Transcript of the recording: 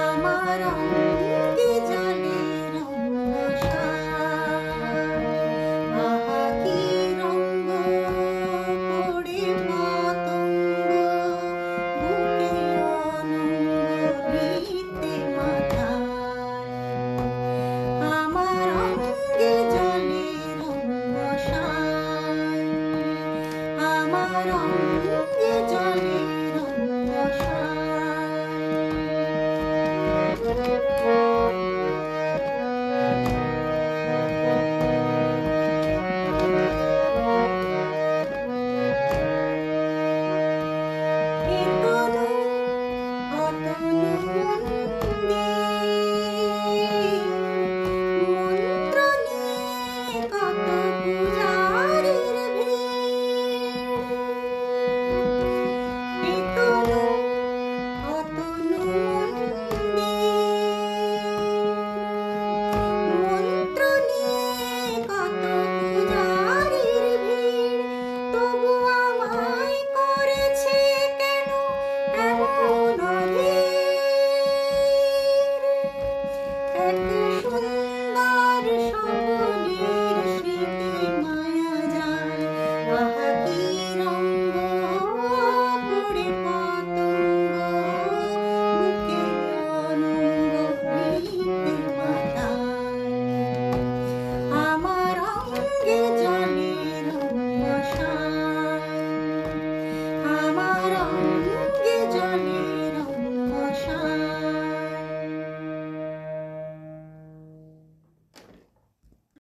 আমার Thank you. Thank you.